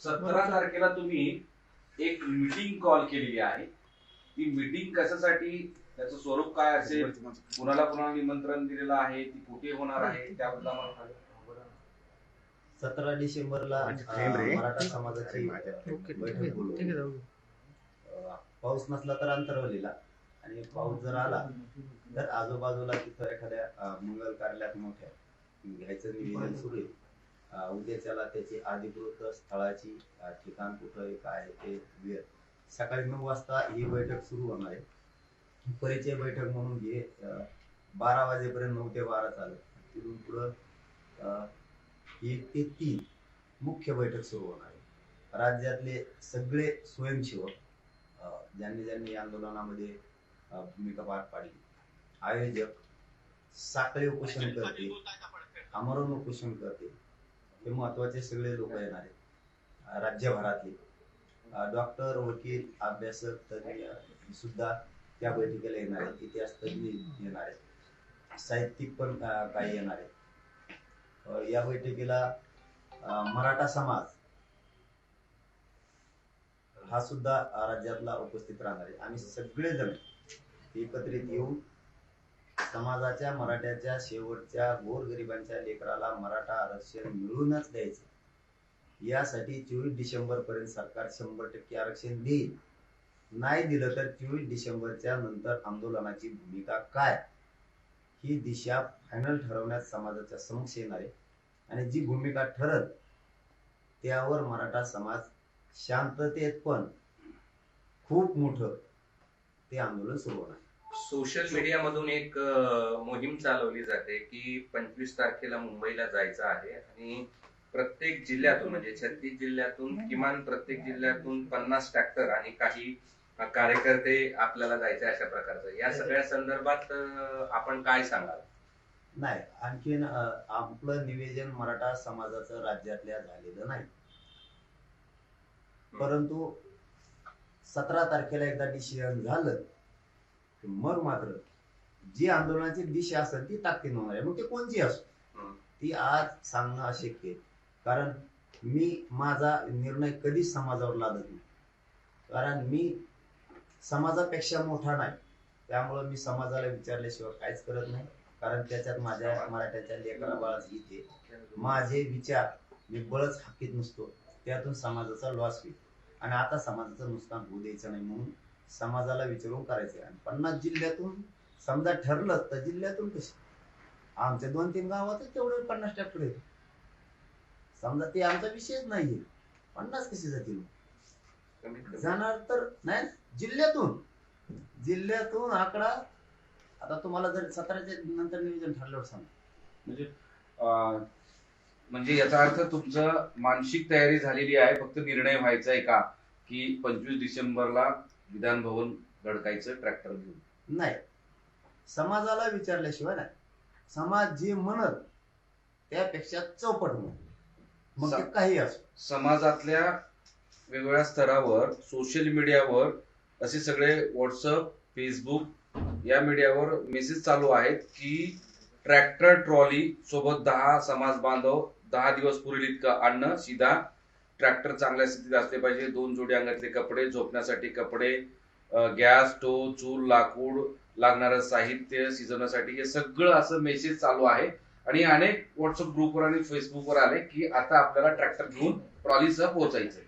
सतरा तारखेला तुम्ही एक मीटिंग कॉल केलेली आहे. ती मीटिंग कशासाठी? त्याचं स्वरूप काय असेल? कुणाला कुणाला निमंत्रण दिलेलं आहे? ती कुठे होणार आहे? त्याबद्दल आम्हाला सांगा. सतरा डिसेंबरला. मराठा समाजाची बैठक पाऊस नसला तर अंतरवलीला. आणि पाऊस जर आला तर आजूबाजूला तिथं एखाद्या मंगल कार्यालयात मोठ्या घ्यायचं नियोजन सुरू आहे. अं, उद्याच्याला त्याची अधिकृत स्थळाची ठिकाण कुठं आहे काय ते वेळ. सकाळी नऊ वाजता ही बैठक सुरू होणार आहे. परिचय बैठक म्हणून घे बारा वाजेपर्यंत नऊ ते बारा चालेल. तिथून पुढं एक ते तीन मुख्य बैठक सुरू होणार आहे. राज्यातले सगळे स्वयंसेवक अं, ज्यांनी ज्यांनी या आंदोलनामध्ये भूमिका पार पाडली. आयोजक साखळी उपोषण करते आमरण उपोषण करते हे महत्त्वाचे सगळे लोक येणार आहेत. राज्यभरातले. डॉक्टर वकील अभ्यासक तज्ञ सुद्धा त्या बैठकीला येणार आहेत. इतिहास तज्ञ येणार आहेत. साहित्यिक पण काही येणार आहेत. या बैठकीला मराठा समाज हा सुद्धा राज्यातला उपस्थित राहणार आहे. आम्ही सगळेजण एकत्रित येऊन समाजाच्या मराठ्याच्या शेवटच्या गोरगरिबांच्या लेकराला मराठा आरक्षण मिळूनच द्यायचं. यासाठी चोवीस डिसेंबर पर्यंत सरकार शंभर टक्के आरक्षण देईल. नाही दिलं तर चोवीस डिसेंबरच्या नंतर आंदोलनाची भूमिका काय? ही दिशा फायनल ठरवण्यात समाजाच्या समक्ष येणार. आहे आणि जी भूमिका ठरल त्यावर मराठा समाज शांततेत पण खूप मोठं ते आंदोलन सुरू होणार सोशल मीडियामधून एक मोहीम चालवली जाते की पंचवीस तारखेला मुंबईला जायचं आहे आणि प्रत्येक जिल्ह्यातून म्हणजे छत्तीस जिल्ह्यातून किमान प्रत्येक जिल्ह्यातून पन्नास ट्रॅक्टर आणि काही कार्यकर्ते आपल्याला जायचे अशा प्रकारचं. या सगळ्या संदर्भात आपण काय सांगाल? नाही आणखीन आपलं निवेदन मराठा समाजाचं राज्यातल्या झालेलं नाही. परंतु सतरा तारखेला एकदा डिसिजन झालं. मग मात्र. जी आंदोलनाची दिशा असेल ती ताकदीन होणार आहे. मग ते कोणची असो. ती आज सांगणं अशक्य आहे. कारण मी माझा निर्णय कधीच समाजावर लादत नाही. कारण मी समाजापेक्षा मोठा नाही. त्यामुळं मी समाजाला विचारल्याशिवाय काहीच करत नाही. कारण त्याच्यात माझ्या मराठ्याच्या लेकरा बाळाच येते माझे विचार मी बळच हाकीत नसतो. त्यातून समाजाचा लॉस होईल. आणि आता समाजाचं नुकसान होऊ द्यायचं नाही म्हणून समाजाला विचारून करायचं. आणि पन्नास जिल्ह्यातून समजा ठरलं तर जिल्ह्यातून कसे आमच्या दोन तीन गावात तेवढे पन्नास ट्रॅक्टर आहेत समजा ते आमचा विषयच नाहीये. पन्नास कसे जातील. जाणार तर नाही जिल्ह्यातून. जिल्ह्यातून आकडा आता तुम्हाला जर सतराच्या नंतर नियोजन ठरल्यावर सांग म्हणजे म्हणजे याचा अर्थ तुमचं मानसिक तयारी झालेली आहे फक्त निर्णय व्हायचा आहे का? की पंचवीस डिसेंबरला विधान भवन धडकायचं ट्रॅक्टर घेऊन. नाही. समाजाला विचारल्याशिवाय नाही. समाज जे म्हणत त्यापेक्षा चौपट म्हण मग काही असो. समाजातल्या वेगवेगळ्या स्तरावर सोशल मीडियावर असे सगळे व्हॉट्सअप फेसबुक या मीडियावर मेसेज चालू आहेत की ट्रॅक्टर ट्रॉली सोबत दहा समाज बांधव दहा दिवस पुरेल इतकं आणणं सीधा ट्रॅक्टर चांगल्या स्थितीत असले पाहिजे. दोन जोडी अंगातले कपडे झोपण्यासाठी कपडे गॅस स्टोव चूल लाकूड लागणारं साहित्य सिजनासाठी हे सगळं असं मेसेज चालू आहे. आणि अनेक व्हॉट्सअप ग्रुपवर आणि फेसबुकवर आले की आता आपल्याला ट्रॅक्टर घेऊन ट्रॉलीसह पोहोचायचं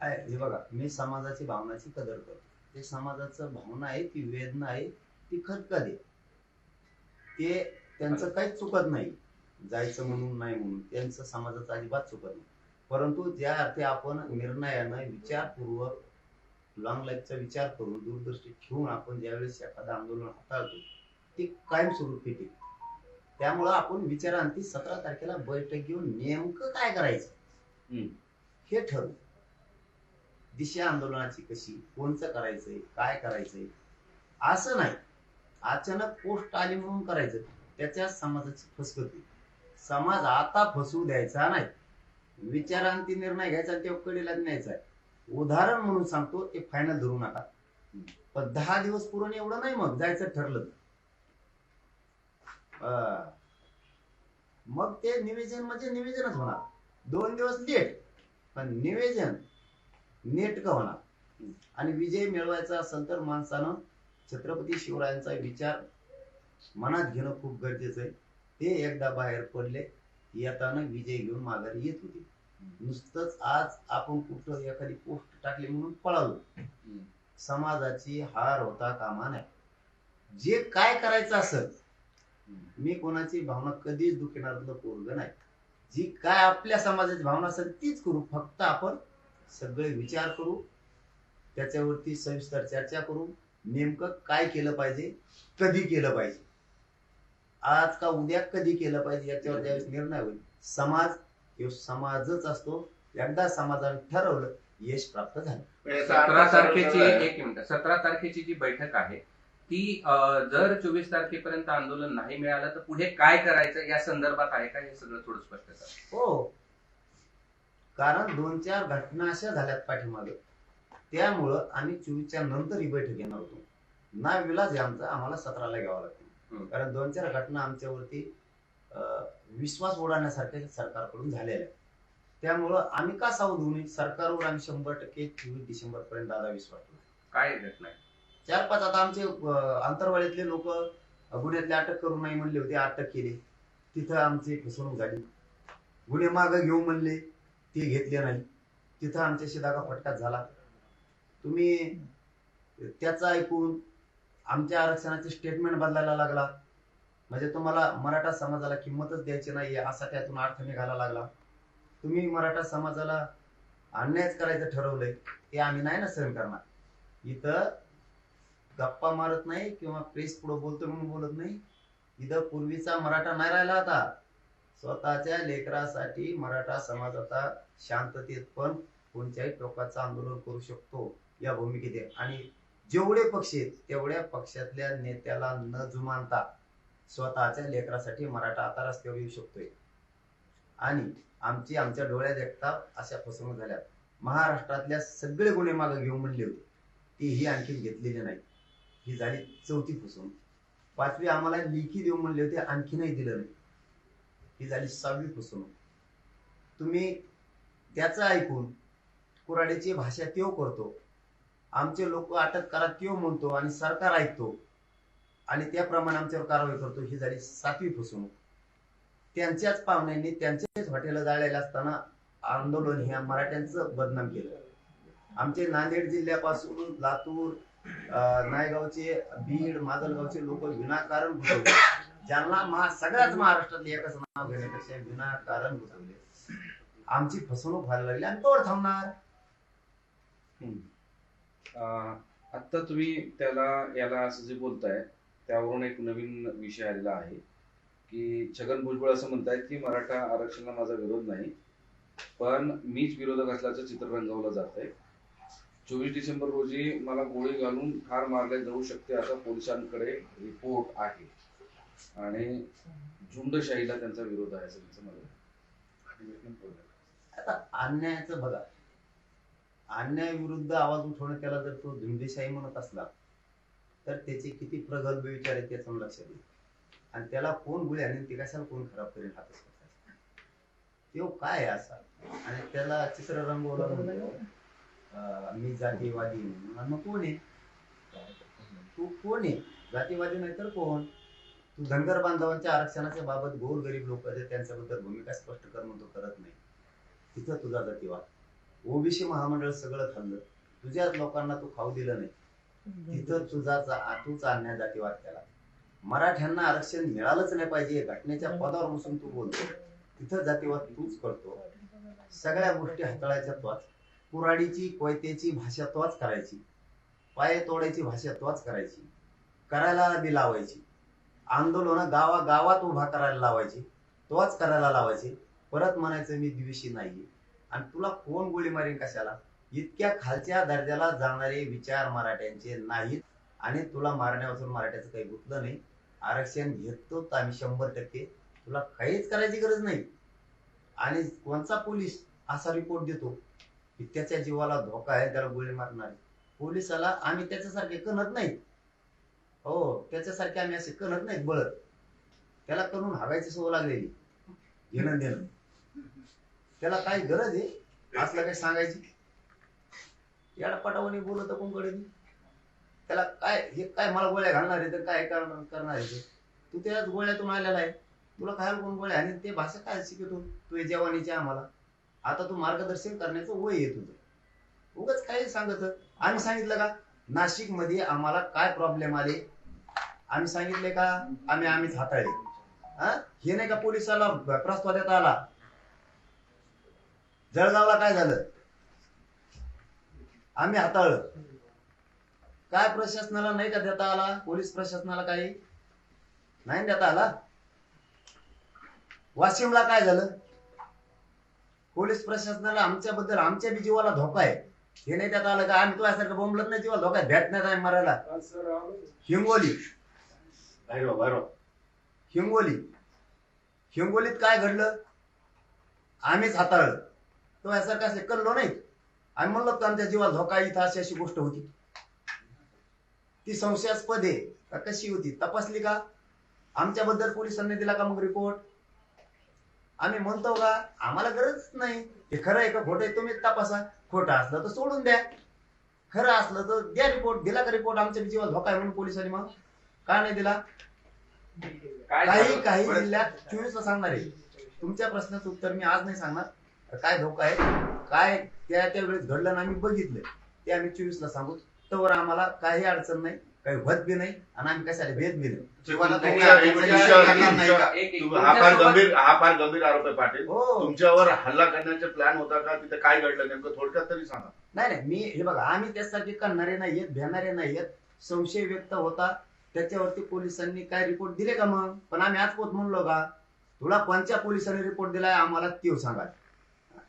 आहे. हे बघा मी समाजाची भावनाची कदर करतो. ते समाजाचं भावना आहे ती वेदना आहे ती खतखत ते त्यांचं काहीच चुकत नाही. जायचं म्हणून नाही म्हणून त्यांचं समाजाचं अजिबात चुकत नाही. परंतु ज्या अर्थी आपण निर्णयानं विचारपूर्वक लॉंग लाईफचा विचार करून दूरदृष्टी ठेवून आपण ज्यावेळेस एखादं आंदोलन हाताळतो ते कायमस्वरूपी टिकते त्यामुळं आपण विचारांती सतरा तारखेला बैठक घेऊन नेमकं काय करायचं. हे ठरवू. दिशा आंदोलनाची कशी कोणचं करायचंय काय करायचंय? असं नाही. अचानक पोस्ट आली म्हणून करायचं. त्याच्या समाजाची फसवती समाज आता फसवू द्यायचा नाही. विचारांती निर्णय घ्यायचा तेव्हा कडेला न्यायचा उदाहरण म्हणून सांगतो ते फायनल धरू नका. पण दहा दिवस पुरण एवढं नाही मग जायचं ठरलं. मग ते निवेदन म्हणजे निवेदनच होणार. दोन दिवस लेट पण निवेदन नेटकं होणार? आणि विजय मिळवायचा असेल तर माणसानं छत्रपती शिवरायांचा विचार मनात घेणं खूप गरजेचं आहे. ते एकदा बाहेर पडले येताना विजय घेऊन माघारी येत होते. नुसतंच आज आपण कुठं एखादी पोस्ट टाकली म्हणून पळालो. समाजाची हार होता कामा नाही जे काय करायचं असेल मी कोणाची भावना कधीच दुखणारलं पोरग नाही. जी काय आपल्या समाजाची भावना असेल तीच करू. फक्त आपण सगळे विचार करू. त्याच्यावरती सविस्तर चर्चा करू. नेमकं काय केलं पाहिजे? कधी केलं पाहिजे? आज का उद्या कधी केलं पाहिजे याच्यावर ज्यावेळेस निर्णय होईल? समाज हे समाजच असतो. एकदा समाजाने ठरवलं यश प्राप्त झालं. सतरा तारखेची एक मिनिट. सतरा तारखेची जी बैठक आहे ती अं, जर चोवीस तारखेपर्यंत आंदोलन नाही मिळालं तर पुढे काय करायचं या संदर्भात आहे का? हे सगळं थोडं स्पष्ट करा. हो. कारण दोन चार घटना अशा झाल्यात पाठीमाग. त्यामुळं आम्ही चोवीसच्या नंतर ही बैठक घेणार होतो. ना विलाज आहे आमचा आम्हाला सतराला घ्यावा लागतो. कारण दोन चार घटना आमच्यावरती विश्वास उडाण्यासारख्या सरकारकडून झालेल्या आहेत. त्यामुळं आम्ही का सावध होऊ नये? सरकारवर आम्ही शंभर टक्के चोवीस डिसेंबर पर्यंत दादा विश्वास. काय घटना चार पाच आता आमचे आंतरवाडीतले लोक गुन्ह्यातले अटक करू नाही म्हणले होते अटक केली. तिथं आमची फसवणूक झाली. गुन्हे मागे घेऊ म्हणले ते घेतले नाही. तिथं आमच्याशी दागा फटकाच झाला. तुम्ही त्याचं ऐकून आमच्या आरक्षणाचे स्टेटमेंट बदलायला लागला. म्हणजे तुम्हाला मराठा समाजाला किंमतच द्यायची नाहीये असा त्यातून अर्थ निघायला लागला. तुम्ही मराठा समाजाला अन्यायच करायचं ठरवलंय ते आम्ही नाही ना सहन करणार. इथं गप्पा मारत नाही किंवा प्रेस पुढे बोलतो म्हणून बोलत नाही. इथं पूर्वीचा मराठा नाही राहिला आता. स्वतःच्या लेकरासाठी मराठा समाज आता शांततेत पण कोणत्याही टोकाचं आंदोलन करू शकतो या भूमिकेत. आणि जेवढे पक्ष आहेत तेवढ्या पक्षातल्या नेत्याला न जुमानता स्वतःच्या लेकरासाठी मराठा आता रस्त्यावर येऊ शकतोय. आणि आमची आमच्या डोळ्यात एकता अशा फसवणूक झाल्या महाराष्ट्रातल्या सगळे गुन्हे मागे घेऊन म्हणले होते. ती ही आणखी घेतलेली नाही. ही झाली चौथी फसवणूक. पाचवी आम्हाला लेखी देऊ म्हणले होते आणखीनही दिलं नाही. ही झाली सहावी फसवणूक. तुम्ही त्याचं ऐकून कुराड्याची भाषा त्यो करतो? आमचे लोक अटक करा त्यो म्हणतो आणि सरकार ऐकतो. आणि त्याप्रमाणे आमच्यावर कारवाई करतो. ही झाली सातवी फसवणूक. त्यांच्याच पाहुण्यांनी त्यांच्याच हॉटेल जाळलेले असताना आंदोलन ह्या मराठ्यांचं बदनाम केलं. आमचे नांदेड जिल्ह्यापासून लातूर नायगावचे बीड माजलगावचे लोक विनाकारण घुसवले ज्यांना महा सगळ्याच महाराष्ट्रातले एकच नाव घेण्यापेक्षा विनाकारण घुसवले आमची फसवणूक व्हायला लागली आणि तोड थांबणार. अं, आत्ता तुम्ही त्याला याला असं जे बोलताय त्यावरून एक नवीन विषय आलेला आहे की छगन भुजबळ असं म्हणतायत की मराठा आरक्षणाला माझा विरोध नाही पण मीच विरोधक असल्याचं चित्र रंगवलं जात आहे चोवीस डिसेंबर रोजी मला गोळी घालून ठार मारले जाऊ शकते असा पोलिसांकडे रिपोर्ट आहे. आणि झुंडशाहीला त्यांचा विरोध आहे असं त्यांचं मला आता अन्यायाचं बघा. अन्यायाविरुद्ध आवाज उठवणं त्याला जर तो झुंडेशाही म्हणत असला तर त्याचे किती प्रगल्भ विचार आहेत त्याचं लक्षात येईल आणि त्याला कोण गुळे आणि ते कशाला कोण खराब करेल हातच तो काय आहे असा? आणि त्याला चित्र रंगवलं म्हणतो मी जातीवादी म्हणून. मग कोण आहे? तू कोण आहे? जातीवादी नाही तर कोण? तू धनगर बांधवांच्या आरक्षणाच्या बाबत गोर गरीब लोक त्यांच्याबद्दल भूमिका स्पष्ट कर तो करत नाही. तिथं तुझा जातीवाद. ओबीसी महामंडळ सगळं खाल्लं तुझ्याच लोकांना तू खाऊ दिलं नाही. तिथं तुझा जा- तूच अन्याय जातीवाद केला. मराठ्यांना आरक्षण मिळालंच नाही पाहिजे घटनेच्या पदावर बसून तू बोलतो तिथं जातीवाद तूच करतो. सगळ्या गोष्टी हाताळायच्या तोच. कुराडीची कोयत्याची भाषा तोच करायची. पाय तोडायची भाषा तोच करायची. करायला बी लावायची. आंदोलन गावा गावात उभा करायला लावायची. तोच करायला लावायची. परत म्हणायचं मी द्वेषी नाहीये. आणि तुला कोण गोळी मारेन कशाला? इतक्या खालच्या दर्जाला जाणारे विचार मराठ्यांचे नाहीत आणि तुला मारण्यापासून मराठ्याचं काही गुतलं नाही. आरक्षण घेतो आम्ही शंभर टक्के. तुला काहीच करायची गरज नाही. आणि कोणचा पोलीस असा रिपोर्ट देतो? की त्याच्या जीवाला धोका आहे त्याला गोळी मारणार. पोलिसाला आम्ही त्याच्यासारखे कणत नाही. हो त्याच्यासारखे आम्ही असे कणत नाहीत बळत. त्याला करून हवायची सवय लागलेली. घेणं देणं त्याला काय गरज आहे? असलं काही सांगायची? याला पटावणी बोलत कोणकडे त्याला काय हे काय मला गोळ्या घालणार आहे तर काय करणार करणार आहे ते? तू त्याच गोळ्यातून आलेला आहे. तुला खायला कोण गोळ्या आणि ते भाषा काय शिकवतो? तू जवानीची आम्हाला. आता तू मार्गदर्शन करण्याचं वय आहे तुझं. उगाच काही सांगत? आम्ही सांगितलं का? नाशिकमध्ये आम्हाला काय प्रॉब्लेम आले? आम्ही सांगितले का? आम्ही आम्हीच हाताळले. हा? हे नाही का पोलिसाला प्रस्ताव देता आला? जळगावला काय झालं? आम्ही हाताळलं. काय प्रशासनाला नाही का देता आला? पोलीस प्रशासनाला काही? नाही देता आला? वाशिमला काय झालं? पोलीस प्रशासनाला आमच्याबद्दल आमच्या बी जीवाला धोका आहे. हे नाही देता आलं का? आम्ही तुझ्यासारखं बोंबलत नाही जीवाला धोका भेटण्यात आहे मरायला. हिंगोली. भैरव भैरव हिंगोली. हिंगोलीत काय घडलं? आम्हीच हाताळलं. तो यासारखं असं कल्लो नाही. आम्ही म्हणलो आमच्या जीवाला धोका इथं अशी अशी गोष्ट होती. ती संशयास्पद आहे का कशी होती? तपासली का? आमच्याबद्दल पोलिसांनी दिला का मग रिपोर्ट आम्ही म्हणतो का? आम्हाला गरज नाही. हे खरं आहे का खोटं आहे? तुम्ही तपासा. खोटं असलं तर सोडून द्या. खरं असलं तर द्या रिपोर्ट दिला का रिपोर्ट आमच्या जीवाला धोका आहे म्हणून पोलिसांनी मग. का नाही दिला? काही? काही जिल्ह्यात चोवीस सांगणार आहे. तुमच्या प्रश्नाचं उत्तर मी आज नाही सांगणार. काय धोका आहे? काय त्या त्या वेळेस घडलं आणि आम्ही बघितलं. ते आम्ही चोवीस ला सांगू. तर आम्हाला काही अडचण नाही काही होत बी नाही आणि आम्ही कशाला भेद बी नाही हा फार गंभीर हा फार गंभीर आरोप आहे पाटील. हो. तुमच्यावर हल्ला करण्याचा प्लॅन होता का? तिथे काय घडलं नेमकं? थोडक्यात तरी सांगा. नाही नाही मी हे बघा आम्ही त्यासाठी करणारे नाहीयेत भेणारे नाहीयेत. संशय व्यक्त होता. त्याच्यावरती पोलिसांनी काय रिपोर्ट दिले का मग? पण आम्ही आज पोत म्हणलो का तुला कोणत्या पोलिसांनी रिपोर्ट दिलाय? आम्हाला ते सांगा.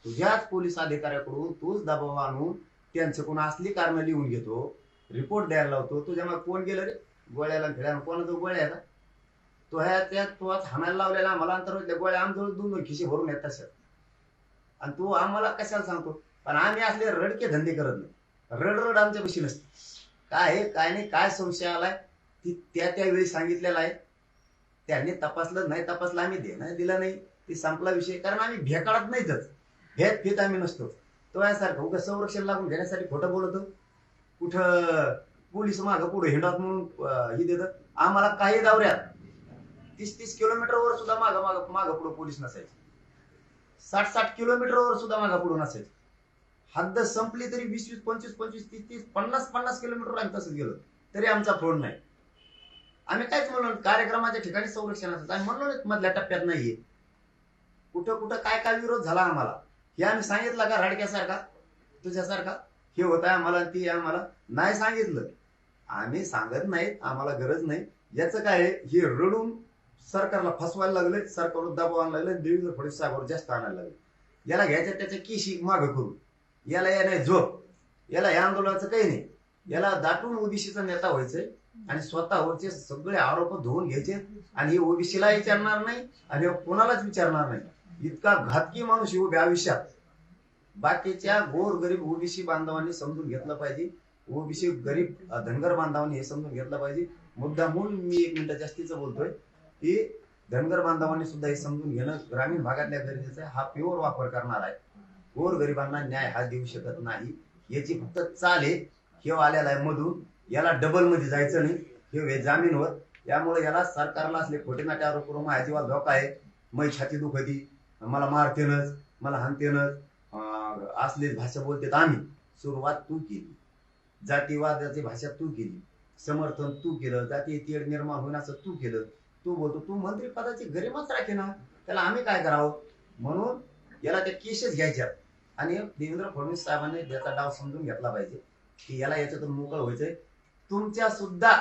तुझ्याच पोलीस अधिकाऱ्याकडून तूच दबाव आणून त्यांचं कोण असली कारण लिहून घेतो रिपोर्ट द्यायला लावतो तुझ्या मग कोण गेलं रे? गोळ्याला खेळायला कोणाचा गोळ्या आहे का? तो ह्या त्या तो आज हाणायला लावलेला आम्हाला अंतर गोळ्या आमजवळ दोन दोन खिशे भरून येत तसं आणि तू आम्हाला कशाला सांगतो? पण आम्ही असले रडके धंदे करत नाही. रड रड आमच्या पशी नसते काय आहे काय नाही काय संशय आलाय? ती त्या त्यावेळी सांगितलेला आहे. त्यांनी तपासलं नाही तपासलं आम्ही देणं दिलं नाही. ती संपला विषय. कारण आम्ही भेकाळत नाहीतच भेद फित आम्ही नसतो. तो यासारखं उगा संरक्षण लागून घेण्यासाठी खोटं बोलतो. कुठं पोलीस मागं पुढे हिंडत म्हणून हे देतं. आम्हाला काही दावऱ्यात तीस तीस किलोमीटरवर सुद्धा मागं मागं मागं पुढं पोलीस नसायचे. साठ साठ किलोमीटरवर सुद्धा मागं पुढं नसायचे. हद्द संपली तरी वीस वीस पंचवीस पंचवीस तीस तीस पन्नास पन्नास किलोमीटर आम्ही तसंच गेलो. तरी आमचा फोन नाही. आम्ही काहीच म्हणलो कार्यक्रमाच्या ठिकाणी संरक्षण असतं आम्ही म्हणलो मधल्या टप्प्यात नाहीये. कुठं कुठं काय काय विरोध झाला आम्हाला? हे आम्ही सांगितलं का राडक्यासारखा? तुझ्यासारखा? हे होत आहे आम्हाला ते आम्हाला. नाही सांगितलं. आम्ही सांगत नाहीत आम्हाला गरज नाही. याचं काय आहे, हे रडून सरकारला फसवायला लागले सरकारवर दबाव आणायला लागले देवेंद्र फडणवीस साहेबांवर जास्त आणायला लागले. याला घ्यायच्या त्याच्या किशी माग करू याला या नाही झोप. याला या आंदोलनाचं काही नाही. याला दाटून ओबीसीचा नेता व्हायचंय आणि स्वतःवरचे सगळे आरोप धुवून घ्यायचे आणि हे ओबीसीला विचारणार नाही आणि कोणालाच विचारणार नाही. इतका घातकी माणूस येऊ हो आयुष्यात. बाकीच्या गोर गरीब ओबीसी बांधवांनी समजून घेतलं पाहिजे. ओबीसी गरीब धनगर बांधवांनी हे समजून घेतलं पाहिजे. मुद्दा म्हणून मी एक मिनिट जास्तीचं बोलतोय. की धनगर बांधवांनी सुद्धा हे समजून घेणं ग्रामीण भागातल्या गरजेचं आहे. हा प्युअर वापर करणार आहे. गोर गरिबांना न्याय हा देऊ शकत नाही. याची फक्त चाल आहे हे आलेला आहे मधून. याला डबलमध्ये जायचं नाही. हे वे जामीनवर. त्यामुळे याला सरकारला असले खोटे नाटे आरोप करून माझ्या धोका आहे. मै छाती दुखती. मला मारतेनच मला हानतेनच अं, असलीच भाषा बोलते आम्ही. सुरुवात तू केली. जातीवादाची भाषा तू केली. समर्थन तू केलं. जाती तेढ निर्माण होण्याचं तू केलं. तू बोलतो तू मंत्री पदाची गरिमाच राखे ना. त्याला आम्ही काय करावं? म्हणून याला त्या केसेस घ्यायच्या. आणि देवेंद्र फडणवीस साहेबांनी त्याचा डाव समजून घेतला पाहिजे. की याला याच्यातून मोकळ व्हायचंय. तुमच्या सुद्धा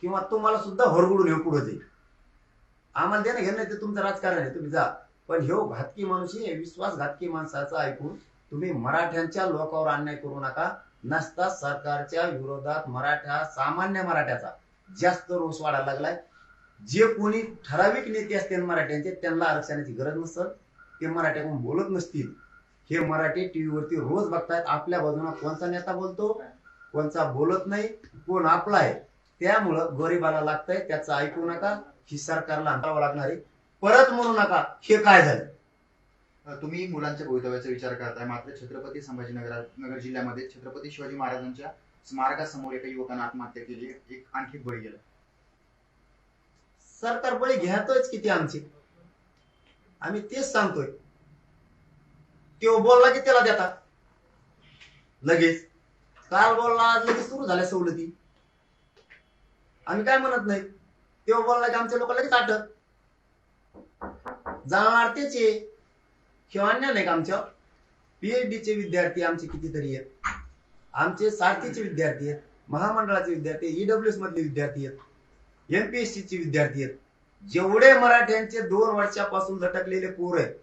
किंवा तुम्हाला सुद्धा हरगुडून हे पुढे जाईल. आम्हाला देणं घेणं ते तुमचं राजकारण आहे तुम्ही जा. पण ह्यो घातकी माणूस आहे विश्वासघातकी माणसाचा ऐकून तुम्ही मराठ्यांच्या लोकांवर अन्याय करू नका. नसता सरकारच्या विरोधात मराठा सामान्य मराठ्याचा जास्त रोष वाढायला लागलाय. जे कोणी ठराविक नेते असतील मराठ्यांचे त्यांना आरक्षणाची गरज नसतं. ते मराठ्याकडून बोलत नसतील. हे मराठी टीव्हीवरती रोज बघतायत आपल्या बाजूला कोणचा नेता बोलतो कोणचा बोलत नाही कोण आपला आहे. त्यामुळं गरीबाला लागतंय त्याचं ऐकू नका. ही सरकारला अंतरावं लागणार आहे. परत म्हणू नका हे काय झालं? तुम्ही मुलांच्या भवितव्याचा विचार करताय. मात्र छत्रपती संभाजीनगर नगर जिल्ह्यामध्ये छत्रपती शिवाजी महाराजांच्या स्मारकासमोर एका युवकानं आत्महत्या केली. एक आणखी बळी गेला. सरकार बळी घ्यायतोच किती आमचे. आम्ही तेच सांगतोय. तो बोलला की त्याला देता. लगेच. काल बोलला लगेच सुरू झाल्या सवलती. आम्ही काय म्हणत नाही. तो बोलला की आमच्या लोक लगेच जाणार तेच आहे किंवा अन्य नाही का आमच्या पीएचडी चे विद्यार्थी आमचे कितीतरी आहेत. आमचे सारथीचे विद्यार्थी आहेत. महामंडळाचे विद्यार्थी ईडब्ल्यूएस मधले विद्यार्थी आहेत. एमपीएससी चे विद्यार्थी आहेत. जेवढे मराठ्यांचे दोन वर्षापासून लटकलेले पोर आहेत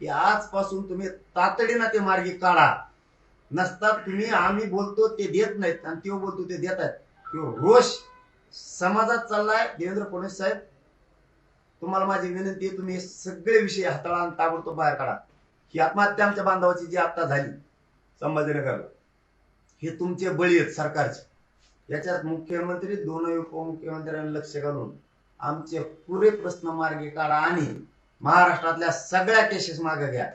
की आजपासून तुम्ही तातडीनं ते मार्गी काढा. नसतात तुम्ही आम्ही बोलतो ते देत नाहीत आणि तो बोलतो ते देत आहेत. रोष समाजात चाललाय. देवेंद्र फडणवीस साहेब तुम्हाला माझी विनंती आहे तुम्ही सगळे विषय हाताळा आणि ताबडतोब बाहेर काढा. ही आत्महत्या आमच्या बांधवाची जी आता झाली संभाजीनगरला हे तुमचे बळी आहेत सरकारचे. याच्यात मुख्यमंत्री दोन उपमुख्यमंत्र्यांनी लक्ष घालून आमचे पुरे प्रश्न मार्गे काढा आणि महाराष्ट्रातल्या सगळ्या केसेस मागे घ्या.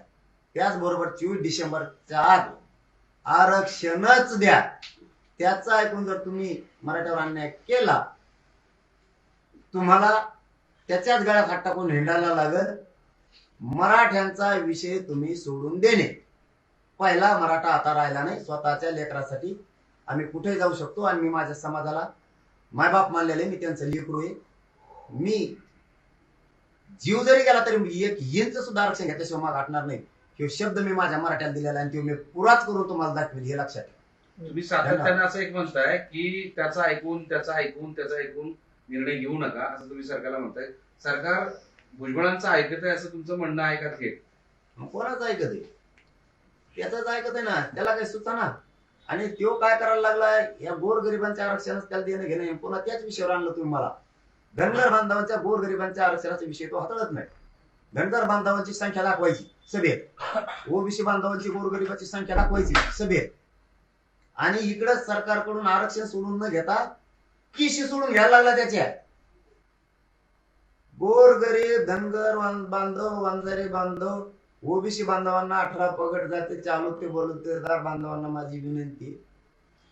त्याचबरोबर चोवीस डिसेंबरच्या आत आरक्षणच द्या. त्याचं ऐकून जर तुम्ही मराठ्यावर अन्याय केला तुम्हाला त्याच्याच गळ्यात हात टाकून हिंडायला लागल. मराठ्यांचा विषय तुम्ही सोडून देणे. पहिला मराठा आता राहिला नाही. स्वतःच्या लेकरासाठी आम्ही कुठे जाऊ शकतो? आणि मी माझ्या समाजाला मायबाप मानलेले मी त्यांचं लेकरू आहे. मी जीव जरी गेला तरी मी एक इंच सुद्धा आरक्षण घेतल्याशिवाय माग हटणार नाही. हे शब्द मी माझ्या मराठ्याला दिलेला आणि तो मी पुराच करून तुम्हाला दाखवेल हे लक्षात तुम्ही सातत्याने असं एक म्हणताय की त्याचा ऐकून त्याचा ऐकून त्याचा ऐकून निर्णय घेऊ नका असं तुम्ही सरकारला म्हणताय. सरकार भुजबळांचं ऐकत आहे असं तुमचं म्हणणं आहे का थेट? ऐकत आहे? त्याच ऐकत आहे ना. त्याला काही सुचना आणि तो काय करायला लागलाय? या गोरगरिबांच्या आरक्षणाचं त्याला देणं घेणं पुन्हा त्याच विषयावर आणलं तुम्ही मला. धनगर बांधवांच्या गोरगरिबांच्या आरक्षणाचा विषय तो हाताळत नाही. धनगर बांधवांची संख्या दाखवायची सभेत. ओबीसी बांधवांची गोरगरिबाची संख्या दाखवायची सभेत. आणि इकडं सरकारकडून आरक्षण सोडून न घेता किशी सोडून घ्यायला लागला त्याच्या गोरगरीब धनगर बांधव वंजारी बांधव ओबीसी बांधवांना अठरा पगड जाते चालू ते बलुतेदार बांधवांना माझी विनंती.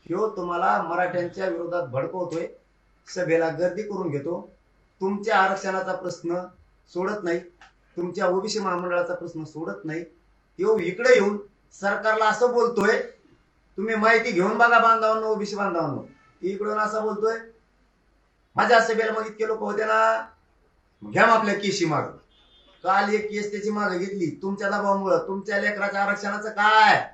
ह्यो तुम्हाला मराठ्यांच्या विरोधात भडकवतोय. सभेला गर्दी करून घेतो. तुमच्या आरक्षणाचा प्रश्न सोडत नाही. तुमच्या ओबीसी महामंडळाचा प्रश्न सोडत नाही. तो इकडे येऊन सरकारला असं बोलतोय तुम्ही माहिती घेऊन बघा बांधवांनो ओबीसी बांधवांनो. इकडून असा बोलतोय. माझ्या सभेला मग इतके लोक होते ना. घ्या मग आपल्या केशी माग. काल एक केस त्याची माग घेतली. तुमच्या दबावामुळं. तुमच्या लेकराच्या आरक्षणाचं काय?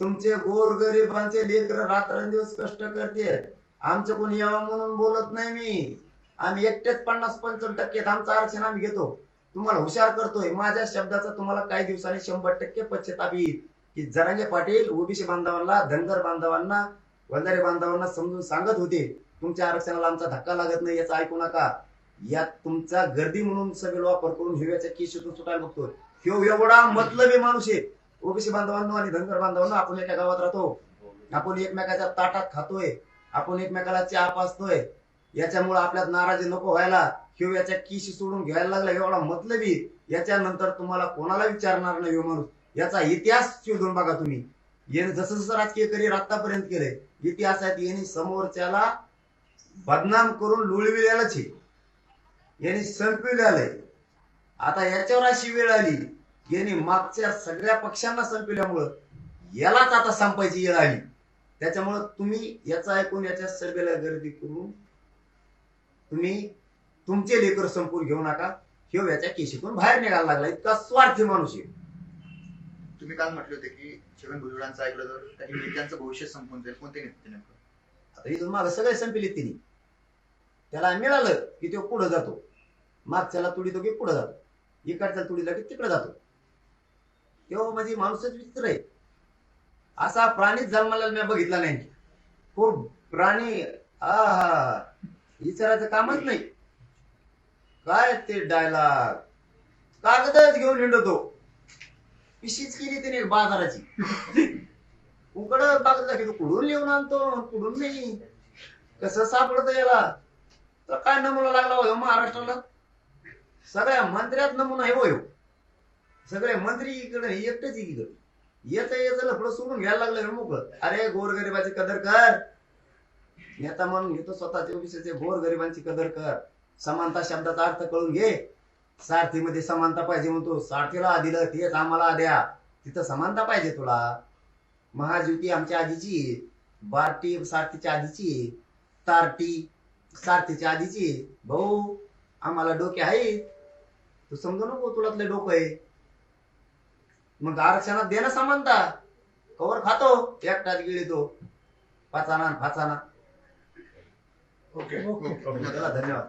तुमचे गोरगरिबांचे लेकर रात्रंदिवस कष्ट करते. आमचं कोणी यावं म्हणून बोलत नाही मी. आम्ही एकटेच पन्नास पंचावन्न टक्के आमचं आरक्षण आम्ही घेतो. तुम्हाला हुशार करतोय. माझ्या शब्दाचा तुम्हाला काही दिवसांनी शंभर टक्के पश्चाताप येईल. की जरांगे पाटील ओबीसी बांधवांना धनगर बांधवांना वंजारी बांधवांना समजून सांगत होते तुमच्या आरक्षणाला आमचा धक्का लागत नाही याचं ऐकू नका. यात तुमचा गर्दी म्हणून सगळे वापर करून हिव्याच्या केशीतून सुटायला बघतोय. ह्यो एवढा मतलबी माणूस आहे. ओबीसी बांधवांना आणि धनगर बांधवांना आपण एका गावात राहतो. आपण एकमेकाच्या ताटात खातोय. आपण एकमेकाला चहा पाचतोय याच्यामुळे आपल्यात नाराजी नको व्हायला. ह्यो याच्या किशी सोडून घ्यायला लागला एवढा मतलबी. याच्यानंतर तुम्हाला कोणाला विचारणार नाही हो माणूस? याचा इतिहास शोधून बघा तुम्ही. याने जसं जसं राजकीय करिअर आतापर्यंत केलंय इतिहासात यांनी समोरच्याला बदनाम करून लुळविलेलंच आहे. यांनी संपविलेलंय. आता याच्यावर अशी वेळ आली यांनी मागच्या सगळ्या पक्षांना संपविल्यामुळं यालाच आता संपायची वेळ आली. त्याच्यामुळं तुम्ही याचा ऐकून याच्या सभेला गर्दी करून तुम्ही तुमचे लेकर संपून घेऊ नका. ह्यो याच्या केशीतून बाहेर निघायला लागला. इतका स्वार्थी माणूस आहे. तुम्ही काल म्हटले होते की छगन भुजबळांचं ऐकलं तर काही नेत्यांचं भविष्य संपून जाईल. कोणते नेते नेमकं? आता इथून मला सगळे संपले तिने. त्याला मिळालं की तो पुढे जातो. मागच्याला तुडीतो की पुढे जातो. इकडच्या तुडीला की तिकडे जातो. तेव्हा म्हणजे माणूसच विचित्र आहे. असा प्राणीच जन्माला मी बघितला नाही. खूप प्राणी हा विचारायचं कामच नाही. काय ते डायलॉग कागदच घेऊन हिंडतो. पिशीच केली त्याने बाजाराची. उकड कागद की कुडून लिहून आणतो कुडून नाही. कसं सापडत याला? तर काय नमुना लागला हो महाराष्ट्राला? सगळ्या मंत्र्यात नमुना आहे हो. सगळे मंत्री इकडे एकटेच इकडे. येत येत लफडं सोडून घ्यायला लागलं मोकळं. अरे गोरगरिबाची कदर कर. नेता म्हणून घेतो स्वतःच्या विषयाचे गोरगरिबांची कदर कर. समानता शब्दाचा अर्थ कळून घे. सारथीमध्ये समानता पाहिजे म्हणतो. सारथीला दिलं तेच आम्हाला द्या. तिथं समानता पाहिजे तुला. महायुती आमच्या आधीची. बार्टी सारथीच्या आधीची. तारटी सारथीच्या आधीची. भाऊ आम्हाला डोके आहे तू समजू नको तुलातले डोकं आहे. मग आरक्षणात दे ना समानता. कवर खातो. एकटाच गिळी तो पाचाना न फाचाना. ओके धन्यवाद.